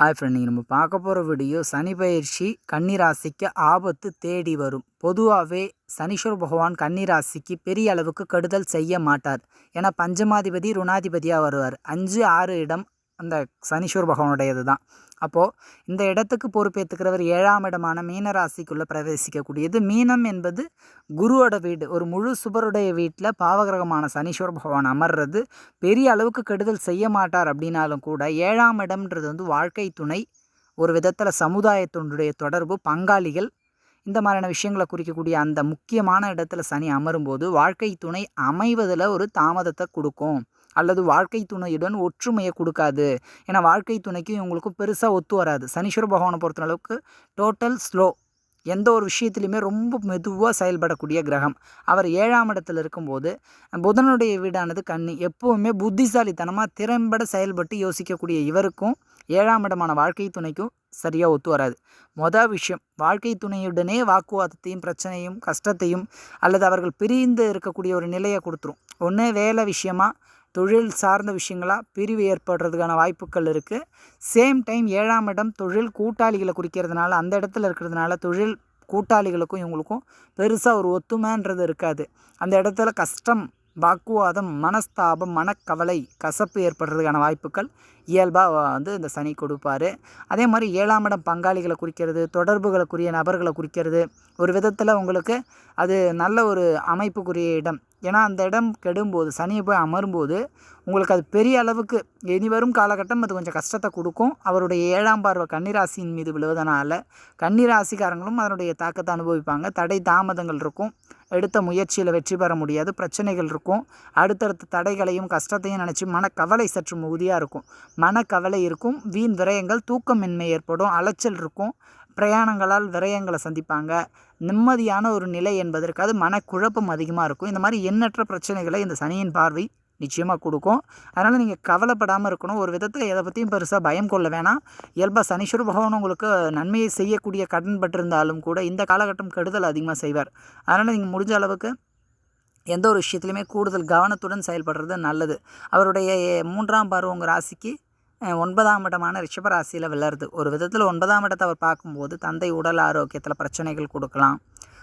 Hi friend நீங்கள் நம்ம பார்க்க போகிற வீடியோ சனி பயிற்சி கன்னிராசிக்கு ஆபத்து தேடி வரும். பொதுவாகவே சனீஸ்வர பகவான் கன்னிராசிக்கு பெரிய அளவுக்கு கெடுதல் செய்ய மாட்டார். ஏன்னா பஞ்சமாதிபதி ருணாதிபதியாக வருவார். அஞ்சு ஆறு இடம் அந்த சனீஸ்வர் பகவானுடையது தான் அப்போது இந்த இடத்துக்கு பொறுப்பேற்றுக்கிறவர் ஏழாம் இடமான மீன ராசிக்குள்ளே பிரவேசிக்கக்கூடியது. மீனம் என்பது குருவோட வீடு. ஒரு முழு சுபருடைய வீட்டில் பாவகிரகமான சனீஸ்வர் பகவான் அமர்றது. பெரிய அளவுக்கு கெடுதல் செய்ய மாட்டார் அப்படின்னாலும் கூட ஏழாம் இடம்ன்றது வந்து வாழ்க்கை துணை ஒரு விதத்தில் சமுதாயத்தினுடைய தொடர்பு பங்காளிகள் இந்த மாதிரியான விஷயங்களை குறிக்கக்கூடிய அந்த முக்கியமான இடத்துல சனி அமரும்போது வாழ்க்கை துணை அமைவதில் ஒரு தாமதத்தை கொடுக்கும். அல்லது வாழ்க்கை துணையுடன் ஒற்றுமையை கொடுக்காது. ஏன்னா வாழ்க்கை துணைக்கும் இவங்களுக்கும் பெருசாக ஒத்து வராது. சனீஸ்வர பகவானை பொறுத்த அளவுக்கு டோட்டல் ஸ்லோ எந்த ஒரு விஷயத்துலையுமே ரொம்ப மெதுவாக செயல்படக்கூடிய கிரகம். அவர் ஏழாம் இடத்துல இருக்கும்போது புதனுடைய வீடானது கன்னி. எப்போவுமே புத்திசாலித்தனமாக திறம்பட செயல்பட்டு யோசிக்கக்கூடிய இவருக்கும் ஏழாம் இடமான வாழ்க்கை துணைக்கும் சரியாக ஒத்து வராது. மொதல் விஷயம் வாழ்க்கை துணையுடனே வாக்குவாதத்தையும் பிரச்சனையும் கஷ்டத்தையும் அல்லது அவர்கள் பிரிந்து இருக்கக்கூடிய ஒரு நிலையை கொடுத்துரும். ஒன்று வேலை விஷயமா தொழில் சார்ந்த விஷயங்களாக பிரிவு ஏற்படுறதுக்கான வாய்ப்புகள் இருக்குது சேம் டைம் ஏழாம் இடம் தொழில் கூட்டாளிகளை குறிக்கிறதுனால அந்த இடத்துல இருக்கிறதுனால தொழில் கூட்டாளிகளுக்கும் இவங்களுக்கும் பெருசாக ஒரு ஒத்துமைன்றது இருக்காது. அந்த இடத்துல கஷ்டம் வாக்குவாதம் மனஸ்தாபம் மனக்கவலை கசப்பு ஏற்படுறதுக்கான வாய்ப்புகள் இயல்பாக வந்து இந்த சனி கொடுப்பாரு. அதே மாதிரி ஏழாம் இடம் பங்காளிகளை குறிக்கிறது தொடர்புகளுக்குரிய நபர்களை குறிக்கிறது ஒரு விதத்தில் உங்களுக்கு அது நல்ல ஒரு அமைப்புக்குரிய இடம். ஏன்னா அந்த இடம் கெடும்போது சனியை போய் அமரும்போது உங்களுக்கு அது பெரிய அளவுக்கு இனி வரும் காலகட்டம் அது கொஞ்சம் கஷ்டத்தை கொடுக்கும். அவருடைய ஏழாம் பார்வை கன்னிராசியின் மீது விழுவதனால கன்னிராசிக்காரங்களும் அதனுடைய தாக்கத்தை அனுபவிப்பாங்க. தடை தாமதங்கள் இருக்கும். எடுத்த முயற்சியில் வெற்றி பெற முடியாது. பிரச்சனைகள் இருக்கும். அடுத்தடுத்த தடைகளையும் கஷ்டத்தையும் நினச்சி மனக்கவலை சற்று மிகுதியாக இருக்கும். மனக்கவலை இருக்கும். வீண் விரயங்கள் தூக்கமின்மை ஏற்படும். அலைச்சல் இருக்கும். பிரயாணங்களால் விரயங்களை சந்திப்பாங்க. நிம்மதியான ஒரு நிலை என்பதற்காக மனக்குழப்பம் அதிகமாக இருக்கும். இந்த மாதிரி எண்ணற்ற பிரச்சனைகளை இந்த சனியின் பார்வை நிச்சயமாக கொடுக்கும். அதனால் நீங்கள் கவலைப்படாமல் இருக்கணும். ஒரு விதத்தில் எதை பற்றியும் பெருசாக பயம் கொள்ள வேணாம். இயல்பாக சனீஸ்வர பகவான் உங்களுக்கு நன்மையை செய்யக்கூடிய கடன் பட்டிருந்தாலும் கூட இந்த காலகட்டம் கெடுதல் அதிகமாக செய்வார். அதனால் நீங்கள் முடிஞ்ச அளவுக்கு எந்த ஒரு விஷயத்துலையுமே கூடுதல் கவனத்துடன் செயல்படுறது நல்லது. அவருடைய மூன்றாம் பார்வை உங்கள் ராசிக்கு ஒன்பதாம் இடமான ரிஷபராசியில் விளருது ஒரு விதத்தில் ஒன்பதாம் இடத்தை அவர் பார்க்கும்போது தந்தை உடல் ஆரோக்கியத்தில் பிரச்சனைகள் கொடுக்கலாம்.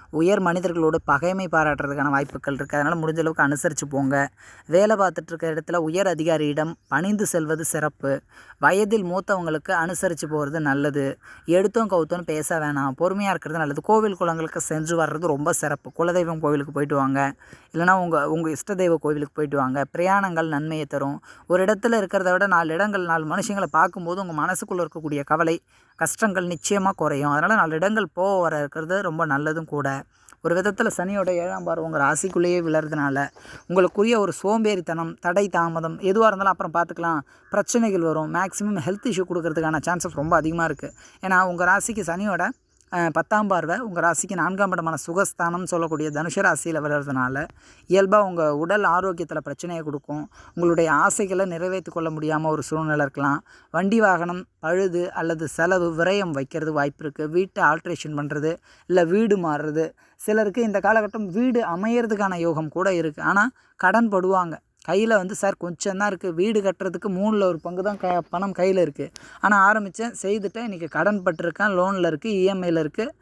உயர் மனிதர்களோட பகைமை பாராட்டுறதுக்கான வாய்ப்புகள் இருக்குது அதனால் முடிஞ்ச அளவுக்கு அனுசரித்து போங்க. வேலை பார்த்துட்டு இடத்துல உயர் அதிகாரியிடம் பணிந்து செல்வது சிறப்பு. வயதில் மூத்தவங்களுக்கு அனுசரித்து போகிறது நல்லது. எடுத்தோம் கவுத்தோன்னு பேச வேணாம். பொறுமையாக இருக்கிறது நல்லது. கோவில் குளங்களுக்கு சென்று வர்றது ரொம்ப சிறப்பு. குலதெய்வம் கோவிலுக்கு போயிட்டு வாங்க. இல்லைனா உங்கள் உங்கள் இஷ்ட தெய்வ கோவிலுக்கு போயிட்டு வாங்க. பிரயாணங்கள் நன்மையை தரும். ஒரு இடத்துல இருக்கிறத விட நாலு இடங்கள் நாலு மனுஷங்களை பார்க்கும்போது உங்கள் மனசுக்குள்ளே இருக்கக்கூடிய கவலை கஷ்டங்கள் நிச்சயமாக குறையும். அதனால் நாலு இடங்கள் போக வர இருக்கிறது ரொம்ப நல்லதும் கூட. ஒரு விதத்தில் சனியோட ஏழாம் பார்வை உங்கள் ராசிக்குள்ளேயே விழறதுனால உங்களுக்குரிய ஒரு சோம்பேறித்தனம் தடை தாமதம் எதுவாக இருந்தாலும் அப்புறம் பார்த்துக்கலாம். பிரச்சனைகள் வரும். மேக்ஸிமம் ஹெல்த் இஷ்யூ கொடுக்கறதுக்கான சான்சஸ் ரொம்ப அதிகமாக இருக்குது ஏன்னா உங்கள் ராசிக்கு சனியோட பத்தாம் பார்வை உங்கள் ராசிக்கு நான்காம் இடமான சுகஸ்தானம்னு சொல்லக்கூடிய தனுஷ ராசியில் வர்றதுனால இயல்பாக உங்கள் உடல் ஆரோக்கியத்தில் பிரச்சனையை கொடுக்கும். உங்களுடைய ஆசைகளை நிறைவேற்றி கொள்ள முடியாமல் ஒரு சூழ்நிலை இருக்கலாம். வண்டி வாகனம் பழுது அல்லது செலவு விரயம் வைக்கிறது வாய்ப்பு இருக்குது வீட்டை ஆல்ட்ரேஷன் பண்ணுறது இல்லை வீடு மாறுறது. சிலருக்கு இந்த காலகட்டம் வீடு அமையிறதுக்கான யோகம் கூட இருக்குது ஆனால் கடன் படுவாங்க. கையில் வந்து சார் கொஞ்சம் தான் இருக்குது வீடு கட்டுறதுக்கு மூணில் ஒரு பங்கு தான் க பணம் கையில் இருக்குது ஆனால் ஆரம்பித்தேன் செய்துட்டேன். இன்றைக்கி கடன் பட்டிருக்கேன் லோனில் இருக்குது இஎம்ஐயில் இருக்குது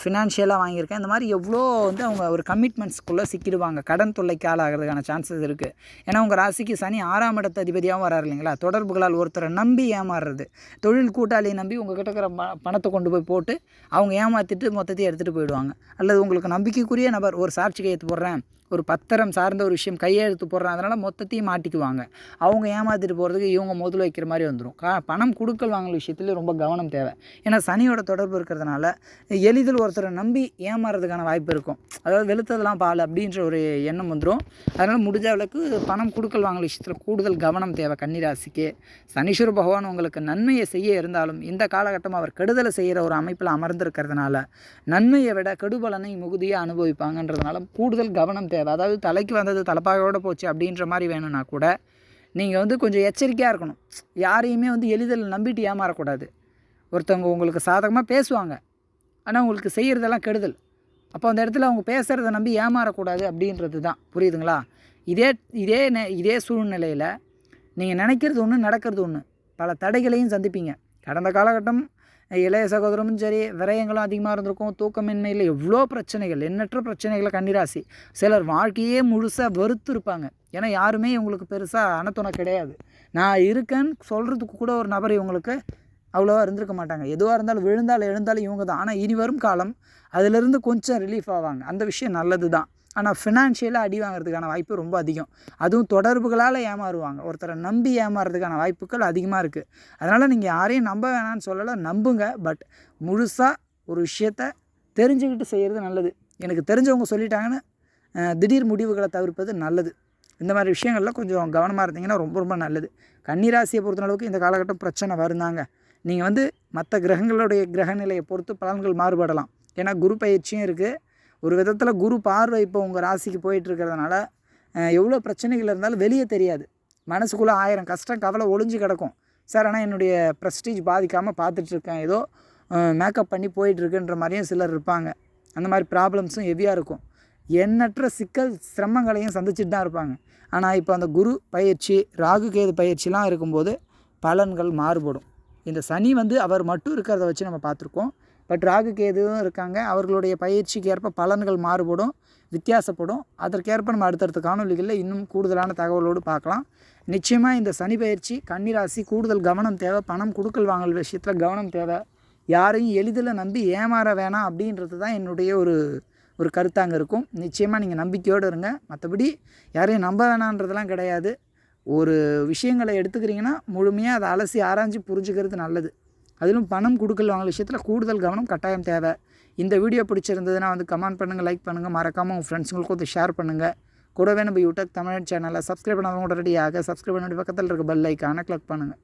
ஃபினான்ஷியலாக வாங்கியிருக்கேன். இந்த மாதிரி எவ்வளோ வந்து அவங்க ஒரு கமிட்மெண்ட்ஸ்க்குள்ளே சிக்கிடுவாங்க. கடன் தொல்லைக்கு ஆளாகிறதுக்கான சான்சஸ் இருக்குது ஏன்னா உங்கள் ராசிக்கு சனி ஆறாம் இடத்து அதிபதியாகவும் வராரு இல்லைங்களா? தொடர்புகளால் ஒருத்தரை நம்பி ஏமாறுறது. தொழில் கூட்டாளியை நம்பி உங்கள் இருக்கிற பணத்தை கொண்டு போய் போட்டு அவங்க ஏமாற்றிட்டு மொத்தத்தையும் எடுத்துகிட்டு போயிடுவாங்க. அல்லது உங்களுக்கு நம்பிக்கைக்குரிய நபர் ஒரு சாட்சி கையெழுத்து போடுறேன். ஒரு பத்திரம் சார்ந்த ஒரு விஷயம் கையெழுத்து போடுறாங்க அதனால் மொத்தத்தையும் மாட்டிக்குவாங்க. அவங்க ஏமாற்றிட்டு போகிறதுக்கு இவங்க முதல் வைக்கிற மாதிரி வந்துடும் கா பணம் கொடுக்கல் வாங்கல விஷயத்துல ரொம்ப கவனம் தேவை. ஏன்னா சனியோட தொடர்பு இருக்கிறதுனால எளிதில் ஒருத்தரை நம்பி ஏமாறதுக்கான வாய்ப்பு இருக்கும். அதாவது வெளுத்ததெல்லாம் பால் அப்படின்ற ஒரு எண்ணம் வந்துடும் அதனால் முடிஞ்ச அளவுக்கு பணம் கொடுக்கல் வாங்கல விஷயத்தில் கூடுதல் கவனம் தேவை கன்னிராசிக்கு. சனீஸ்வர பகவான் உங்களுக்கு நன்மையை செய்ய இருந்தாலும் இந்த காலகட்டம் அவர் கெடுதலை செய்கிற ஒரு அமைப்பில் அமர்ந்திருக்கிறதுனால நன்மையை விட கெடுபலனை மிகுதியாக அனுபவிப்பாங்கன்றதுனால கூடுதல் கவனம் தேவை. அதாவது தலைக்கு வந்தது தலைப்பாகையோடு போச்சு அப்படின்ற மாதிரி வேணும்னா கூட நீங்கள் வந்து கொஞ்சம் எச்சரிக்கையாக இருக்கணும். யாரையுமே வந்து எளிதில் நம்பிட்டு ஏமாறக்கூடாது. ஒருத்தவங்க உங்களுக்கு சாதகமாக பேசுவாங்க. ஆனால் உங்களுக்கு செய்கிறதெல்லாம் கெடுதல். அப்போ அந்த இடத்துல அவங்க பேசுகிறத நம்பி ஏமாறக்கூடாது அப்படின்றது தான். புரியுதுங்களா? இதே இதே நெ- இதே சூழ்நிலையில் நீங்கள் நினைக்கிறது ஒன்று நடக்கிறது ஒன்று பல தடைகளையும் சந்திப்பீங்க. கடந்த காலகட்டம் இளைய சகோதரமும் சரி விரயங்களும் அதிகமாக இருந்திருக்கும். தூக்கமின்மையில் எவ்வளோ பிரச்சனைகள் எண்ணற்ற பிரச்சனைகளை கன்னிராசி. சிலர் வாழ்க்கையே முழுசாக வெறுத்து இருப்பாங்க. ஏன்னா யாருமே இவங்களுக்கு பெருசாக அனத்துணை கிடையாது. நான் இருக்கேன்னு சொல்கிறதுக்கு கூட ஒரு நபர் இவங்களுக்கு அவ்வளோவா இருந்திருக்க மாட்டாங்க. எதுவாக இருந்தாலும் விழுந்தாலும் எழுந்தாலும் இவங்க தான். ஆனால் இனி வரும் காலம் அதிலிருந்து கொஞ்சம் ரிலீஃப் ஆவாங்க. அந்த விஷயம் நல்லது தான் ஆனால் ஃபினான்ஷியலாக அடி வாங்குறதுக்கான வாய்ப்பு ரொம்ப அதிகம். அதுவும் தொடர்புகளால் ஏமாறுவாங்க. ஒருத்தரை நம்பி ஏமாறுறதுக்கான வாய்ப்புகள் அதிகமாக இருக்குது அதனால் நீங்கள் யாரையும் நம்ப வேணாம்னு சொல்லலை நம்புங்க. பட் முழுசாக ஒரு விஷயத்த தெரிஞ்சுக்கிட்டு செய்கிறது நல்லது. எனக்கு தெரிஞ்சவங்க சொல்லிட்டாங்கன்னு திடீர் முடிவுகளை தவிர்ப்பது நல்லது. இந்த மாதிரி விஷயங்களில் கொஞ்சம் கவனமாக இருந்தீங்கன்னா ரொம்ப ரொம்ப நல்லது. கன்னிராசியை பொறுத்தளவுக்கு இந்த காலகட்டம் பிரச்சனை வருந்தாங்க. நீங்கள் வந்து மற்ற கிரகங்களுடைய கிரகநிலையை பொறுத்து பலன்கள் மாறுபடலாம். ஏன்னா குரு பயிற்சியும் இருக்குது ஒரு விதத்தில் குரு பார்வை இப்போ உங்கள் ராசிக்கு போயிட்டு இருக்கிறதுனால எவ்வளோ பிரச்சனைகள் இருந்தாலும் வெளியே தெரியாது. மனசுக்குள்ளே ஆயிரம் கஷ்டம் கவலை ஒளிஞ்சு கிடக்கும். சார் ஆனால் என்னுடைய ப்ரெஸ்டீஜ் பாதிக்காமல் பார்த்துட்ருக்கேன் ஏதோ மேக்கப் பண்ணி போயிட்டுருக்குன்ற மாதிரியும் சிலர் இருப்பாங்க. அந்த மாதிரி ப்ராப்ளம்ஸும் ஹெவியாக இருக்கும். எண்ணற்ற சிக்கல் சிரமங்களையும் சந்திச்சுட்டு தான் இருப்பாங்க. ஆனால் இப்போ அந்த குரு பயிற்சி ராகு கேது பயிற்சிலாம் இருக்கும்போது பலன்கள் மாறுபடும். இந்த சனி வந்து அவர் மட்டும் இருக்கிறத வச்சு நம்ம பார்த்துருக்கோம் பட் ராகு கேதுவும் இருக்காங்க அவர்களுடைய பயிற்சிக்கு ஏற்ப பலன்கள் மாறுபடும் வித்தியாசப்படும். அதற்கேற்ப நம்ம அடுத்தடுத்த காணொலிகளில் இன்னும் கூடுதலான தகவலோடு பார்க்கலாம். நிச்சயமாக இந்த சனி பயிற்சி கன்னிராசி கூடுதல் கவனம் தேவை பணம் கொடுக்கல் வாங்கல் விஷயத்தில் கவனம் தேவை. யாரையும் எளிதில் நம்பி ஏமாற வேணாம் அப்படின்றது தான் என்னுடைய ஒரு ஒரு கருத்தாங்க இருக்கும். நிச்சயமாக நீங்கள் நம்பிக்கையோடு இருங்க. மற்றபடி யாரையும் நம்ப வேணான்றதெல்லாம் கிடையாது. ஒரு விஷயங்களை எடுத்துக்கிறீங்கன்னா முழுமையாக அதை அலசி ஆராய்ஞ்சு புரிஞ்சுக்கிறது நல்லது. அதிலும் பணம் கொடுக்கல் வாங்கல விஷயத்தில் கூடுதல் கவனம் கட்டாயம் தேவை. இந்த வீடியோ பிடிச்சிருந்ததுன்னா வந்து கமெண்ட் பண்ணுங்கள் லைக் பண்ணுங்கள் மறக்காமல் உங்கள் ஃப்ரெண்ட்ஸுங்களுக்கும் வந்து ஷேர் பண்ணுங்கள் கூடவே நம்ம யூடியூப் தமிழ் சேனலை சப்ஸ்கிரைப் பண்ணாதவங்க உடனடியாக சப்ஸ்கிரைப் பண்ணி பக்கத்தில் இருக்க பெல் ஐக்கானை கிளிக் பண்ணுங்கள்